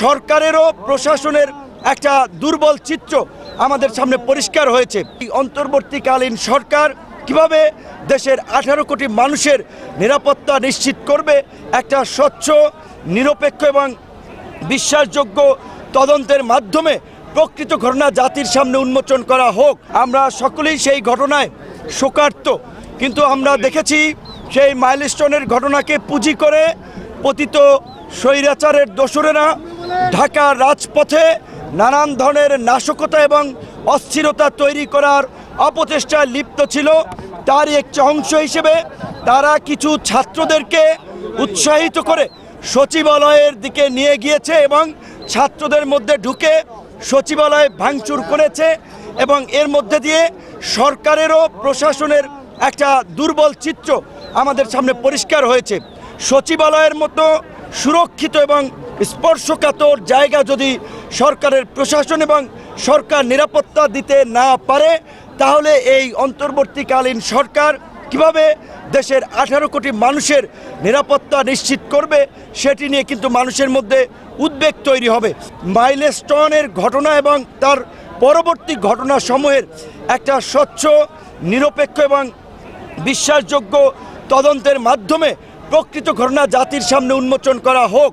সরকারেরও প্রশাসনের একটা দুর্বল চিত্র আমাদের সামনে পরিষ্কার হয়েছে। এই অন্তর্বর্তীকালীন সরকার কীভাবে দেশের আঠারো কোটি মানুষের নিরাপত্তা নিশ্চিত করবে, একটা স্বচ্ছ, নিরপেক্ষ এবং বিশ্বাসযোগ্য তদন্তের মাধ্যমে প্রকৃত ঘটনা জাতির সামনে উন্মোচন করা হোক। আমরা সকলেই সেই ঘটনায় শোকার্ত। কিন্তু আমরা দেখেছি সেই মাইলস্টোনের ঘটনাকে পুঁজি করে পতিত স্বৈরাচারের দোসরেরা ঢাকার রাজপথে নানান ধরনের নাশকতা এবং অস্থিরতা তৈরি করার অপচেষ্টায় লিপ্ত ছিল। তারই একটি অংশ হিসেবে তারা কিছু ছাত্রদেরকে উৎসাহিত করে সচিবালয়ের দিকে নিয়ে গিয়েছে এবং ছাত্রদের মধ্যে ঢুকে সচিবালয় ভাঙচুর করেছে এবং এর মধ্যে দিয়ে সরকারেরও প্রশাসনের একটা দুর্বল চিত্র আমাদের সামনে পরিষ্কার হয়েছে। সচিবালয়ের মতো সুরক্ষিত এবং স্পর্শকাতর জায়গা যদি সরকারের প্রশাসন এবং সরকার নিরাপত্তা দিতে না পারে, তাহলে এই অন্তর্বর্তীকালীন সরকার কীভাবে দেশের আঠারো কোটি মানুষের নিরাপত্তা নিশ্চিত করবে, সেটি নিয়ে কিন্তু মানুষের মধ্যে উদ্বেগ তৈরি হবে। মাইলস্টোনের ঘটনা এবং তার পরবর্তী ঘটনা সমূহের একটা স্বচ্ছ, নিরপেক্ষ এবং বিশ্বাসযোগ্য তদন্তের মাধ্যমে প্রকৃত ঘটনা জাতির সামনে উন্মোচন করা হোক।